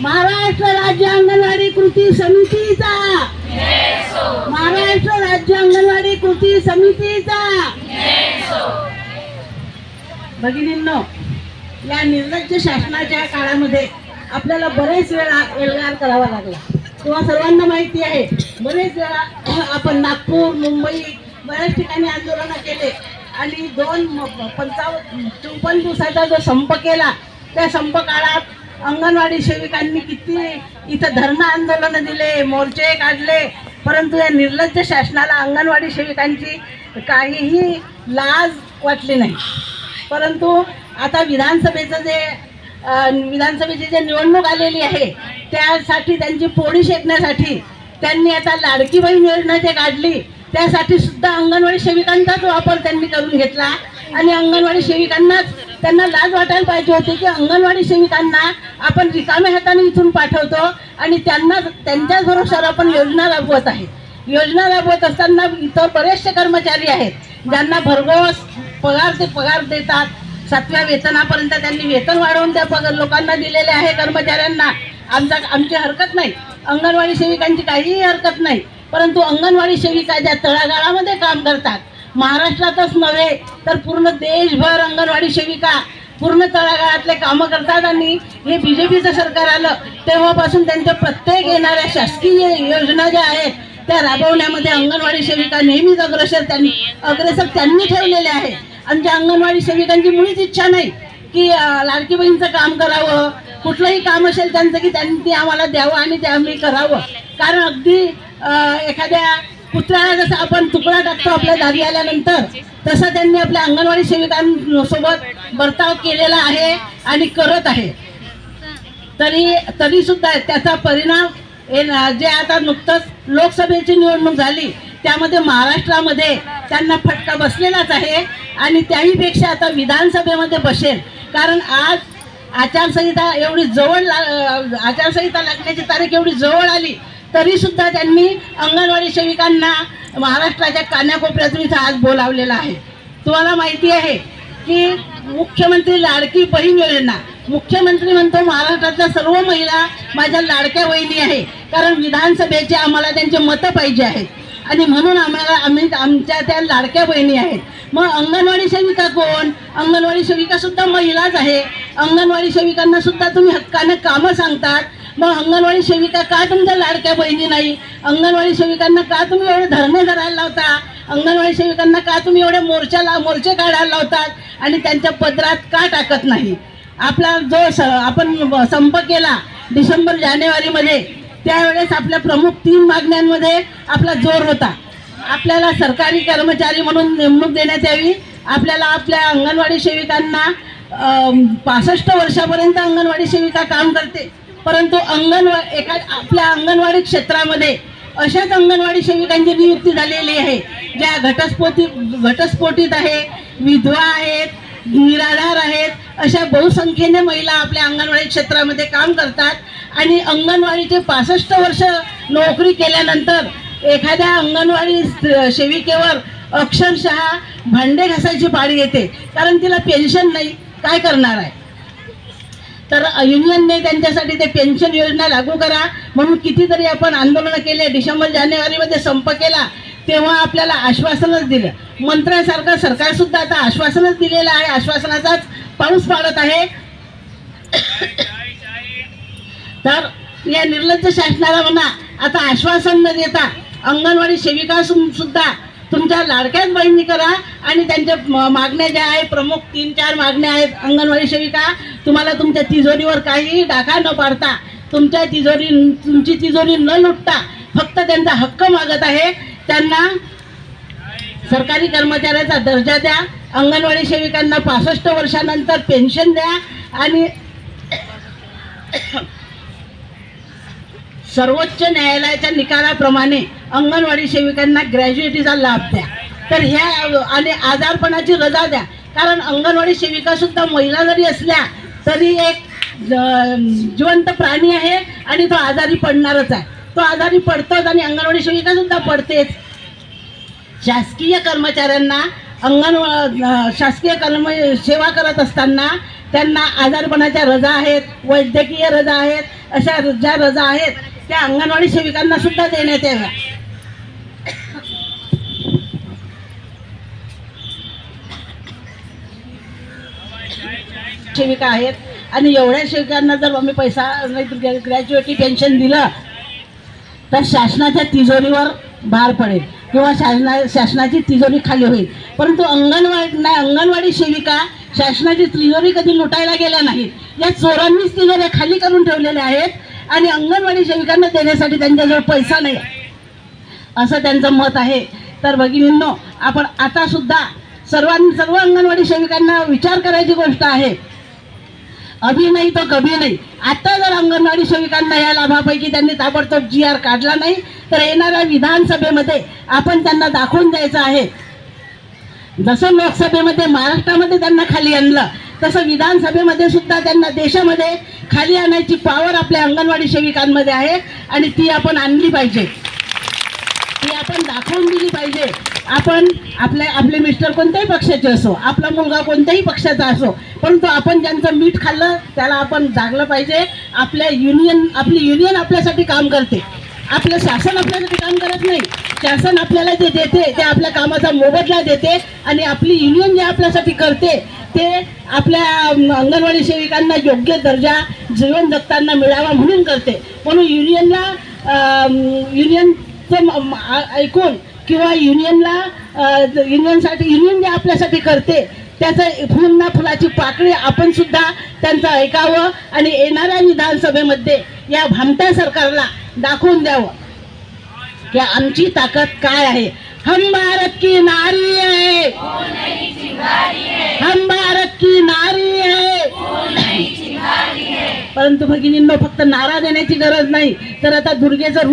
महाराष्ट्र राज्य अंगणवाडी कृती समितीचा. महाराष्ट्र राज्य अंगणवाडी कृती समितीचा. भगिनींनो या निर्लज्ज शासनाच्या काळामध्ये आपल्याला बरेच वेळा एल्गार करावा लागला. किंवा सर्वांना माहिती आहे बरेच वेळा आपण नागपूर मुंबई बऱ्याच ठिकाणी आंदोलनं केले आणि दोन पंचावन्न चौपन्न दिवसाचा जो संप केला त्या संप काळात अंगणवाडी सेविकांनी किती इथं धरणं आंदोलनं दिले मोर्चे काढले. परंतु या निर्लज्ज शासनाला अंगणवाडी सेविकांची काहीही लाज वाटली नाही. परंतु आता विधानसभेचं जे विधानसभेची जे निवडणूक आलेली आहे त्यासाठी त्यांची पोळी शेकण्यासाठी त्यांनी आता लाडकी बहीण योजना जे काढली त्यासाठी सुद्धा अंगणवाडी सेविकांचाच वापर त्यांनी करून घेतला. आणि अंगणवाडी सेविकांनाच त्यांना लाज वाटायला पाहिजे होती की अंगणवाडी सेविकांना आपण रिकाम्या हाताने इथून पाठवतो आणि त्यांना त्यांच्याच भरोशावर आपण योजना राबवत आहे. योजना राबवत असताना इतर बरेचसे कर्मचारी आहेत ज्यांना भरघोस पगार ते पगार देतात. सातव्या वेतनापर्यंत त्यांनी वेतन वाढवून त्या पगार लोकांना दिलेले आहे कर्मचाऱ्यांना. आमचा आमची हरकत नाही. अंगणवाडी सेविकांची काहीही हरकत नाही. परंतु अंगणवाडी सेविका ज्या तळागाळामध्ये काम करतात महाराष्ट्रातच नव्हे तर पूर्ण देशभर अंगणवाडी सेविका पूर्ण तळागाळातले कामं करतात आणि हे बी जे पीचं सरकार आलं तेव्हापासून त्यांच्या प्रत्येक येणाऱ्या शासकीय योजना ज्या आहेत त्या राबवण्यामध्ये अंगणवाडी सेविका नेहमीच अग्रसर त्यांनी अग्रेसर त्यांनी ठेवलेले आहे आमच्या अंगणवाडी सेविकांची मुळीच इच्छा नाही की अं, लाडकी बहीणचं काम करावं कुठलंही काम असेल त्यांचं की त्यांनी ते आम्हाला द्यावं आणि ते आम्ही करावं. कारण अगदी एखाद्या कुत्र्याला जसं आपण तुकडा टाकतो आपल्या दारी आल्यानंतर तसं त्यांनी आपल्या अंगणवाडी सेविकांसोबत बर्ताव केलेला आहे आणि करत आहे. तरी तरी सुद्धा त्याचा परिणाम ना- जे आता नुकतंच लोकसभेची निवडणूक झाली. त्यामध्ये महाराष्ट्रामध्ये त्यांना फटका बसलेलाच आहे आणि त्याहीपेक्षा आता विधानसभेमध्ये बसेल. कारण आज आचारसंहिता एवढी जवळ ला- आचारसंहिता लागण्याची तारीख एवढी जवळ आली. तरीसुद्धा त्यांनी अंगणवाडी सेविकांना महाराष्ट्राच्या कान्याकोपऱ्यातून इथं आज बोलावलेला आहे. तुम्हाला माहिती आहे की मुख्यमंत्री लाडकी बहीण योजना मुख्यमंत्री म्हणतो महाराष्ट्रातल्या सर्व महिला माझ्या लाडक्या बहिणी आहे. कारण विधानसभेचे आम्हाला त्यांचे मतं पाहिजे आहेत. आणि म्हणून आम्हाला आम्ही आमच्या त्या लाडक्या बहिणी आहेत. मग अंगणवाडी सेविका कोण? अंगणवाडी सेविकासुद्धा महिलाच आहे. अंगणवाडी सेविकांना सुद्धा तुम्ही हक्कानं कामं सांगतात. मग अंगणवाडी सेविका का तुमच्या लाडक्या बहिणी नाही? अंगणवाडी सेविकांना का तुम्ही एवढे धरणे धरायला लावता? अंगणवाडी सेविकांना का तुम्ही एवढे मोर्चाला मोर्चे काढायला लावतात? आणि त्यांच्या पदरात का टाकत नाही? आपला जो स आपण संप केला डिसेंबर जानेवारीमध्ये त्यावेळेस आपल्या प्रमुख तीन मागण्यांमध्ये आपला जोर होता. आपल्याला सरकारी कर्मचारी म्हणून नेमणूक देण्यात यावी. आपल्याला आपल्या अंगणवाडी सेविकांना पासष्ट वर्षापर्यंत अंगणवाडी सेविका काम करते. परंतु अंगणवा एका आपल्या अंगणवाडी क्षेत्रामध्ये अशाच अंगणवाडी सेविकांची नियुक्ती झालेली आहे. ज्या घटस्फोटी घटस्फोटीत आहे विधवा आहेत निराधार आहेत अशा बहुसंख्येने महिला आपल्या अंगणवाडी क्षेत्रामध्ये काम करतात आणि अंगणवाडीचे पासष्ट वर्ष नोकरी केल्यानंतर एखाद्या अंगणवाडी सेविकेवर अक्षरशः भांडे घासायची पाळी येते. कारण तिला पेन्शन नाही. काय करणार आहे? तर युनियनने त्यांच्यासाठी ते पेन्शन योजना लागू करा. म्हणून कितीतरी आपण आंदोलनं केले. डिसेंबर जानेवारीमध्ये संप केला. तेव्हा आपल्याला आश्वासनच दिलं. मंत्र्यासारखं सरकारसुद्धा आता आश्वासनच दिलेलं आहे. आश्वासनाचाच पाऊस पाडत आहे. तर या निर्लज्ज शासनाला म्हणा आता आश्वासन न देता अंगणवाडी सेविका सुद्धा तुमच्या लाडक्याच बहिणी करा आणि त्यांच्या मागण्या ज्या आहेत प्रमुख तीन चार मागण्या आहेत अंगणवाडी सेविका तुम्हाला तुमच्या तिजोरीवर काहीही डाका न पाडता तुमच्या तिजोरी तुमची तिजोरी न लुटता फक्त त्यांचा हक्क मागत आहे. त्यांना सरकारी कर्मचाऱ्याचा दर्जा द्या अंगणवाडी सेविकांना पासष्ट वर्षानंतर पेन्शन द्या आणि सर्वोच्च न्यायालयाच्या निकालाप्रमाणे अंगणवाडी सेविकांना ग्रॅज्युएटीचा लाभ द्या. तर ह्या आणि आजारपणाची रजा द्या. कारण अंगणवाडी सेविका सुद्धा महिला जरी असल्या तरी एक जिवंत प्राणी आहे आणि तो आजारी पडणारच आहे. तो आजारी पडतोच आणि अंगणवाडी सेविका सुद्धा पडतेच. शासकीय कर्मचाऱ्यांना अंगणवा शासकीय कर्म सेवा करत असताना त्यांना आजारपणाच्या रजा आहेत वैद्यकीय रजा आहेत अशा ज्या रजा आहेत त्या अंगणवाडी सेविकांना सुद्धा देण्यात याव्या. सेविका आहेत. आणि एवढ्या सेविकांना जर आम्ही पैसा ग्रॅज्युएटी पेन्शन दिलं तर शासनाच्या तिजोरीवर भार पडेल किंवा शासना शासनाची तिजोरी खाली होईल. परंतु अंगणवाडी नाही अंगणवाडी सेविका शासनाची तिजोरी कधी लुटायला गेल्या नाहीत. या चोरांनीच तिजोऱ्या खाली करून ठेवलेल्या आहेत आणि अंगणवाडी सेविकांना देण्यासाठी त्यांच्याजवळ पैसा नाही असं त्यांचं मत आहे. तर भगिनींनो आपण आतासुद्धा सर्वां सर्व अंगणवाडी सेविकांना विचार करायची गोष्ट आहे. अभि नाही तो कभी नाही. आता जर अंगणवाडी सेविकांना या लाभापैकी त्यांनी ताबडतोब जी आर काढला नाही तर येणाऱ्या विधानसभेमध्ये आपण त्यांना दाखवून द्यायचं आहे. जसं लोकसभेमध्ये महाराष्ट्रामध्ये त्यांना खाली आणलं तसं विधानसभेमध्ये सुद्धा त्यांना देशामध्ये खाली आणायची पॉवर आपल्या अंगणवाडी सेविकांमध्ये आहे आणि ती आपण आणली पाहिजे. ती आपण दाखवून दिली पाहिजे. आपण आपल्या आपले मिस्टर कोणत्याही पक्षाचे असो आपला मुलगा कोणत्याही पक्षाचा असो परंतु आपण ज्यांचं मीठ खाल्लं त्याला आपण जागलं पाहिजे. आपल्या युनियन आपली युनियन आपल्यासाठी काम करते. आपलं शासन आपल्यासाठी काम करत नाही. शासन आपल्याला जे देते ते आपल्या कामाचा मोबदला देते आणि आपली युनियन जे आपल्यासाठी करते ते आपल्या अंगणवाडी सेविकांना योग्य दर्जा जीवन जगताना मिळावा म्हणून करते. म्हणून युनियनला युनियनचं ऐकून किंवा युनियनला युनियनसाठी युनियन जे आपल्यासाठी करते त्याचं फुल ना फुलाची पाकळी आपण सुद्धा त्यांचं ऐकावं आणि येणाऱ्या विधानसभेमध्ये या भामट्या सरकारला दाखवून द्यावं. की आमची ताकद काय आहे? हम भारत की नारी आहे. हम भारत की नारी आहे. परंतु भगिनींना फक्त नारा देण्याची गरज नाही. तर आता दुर्गेचं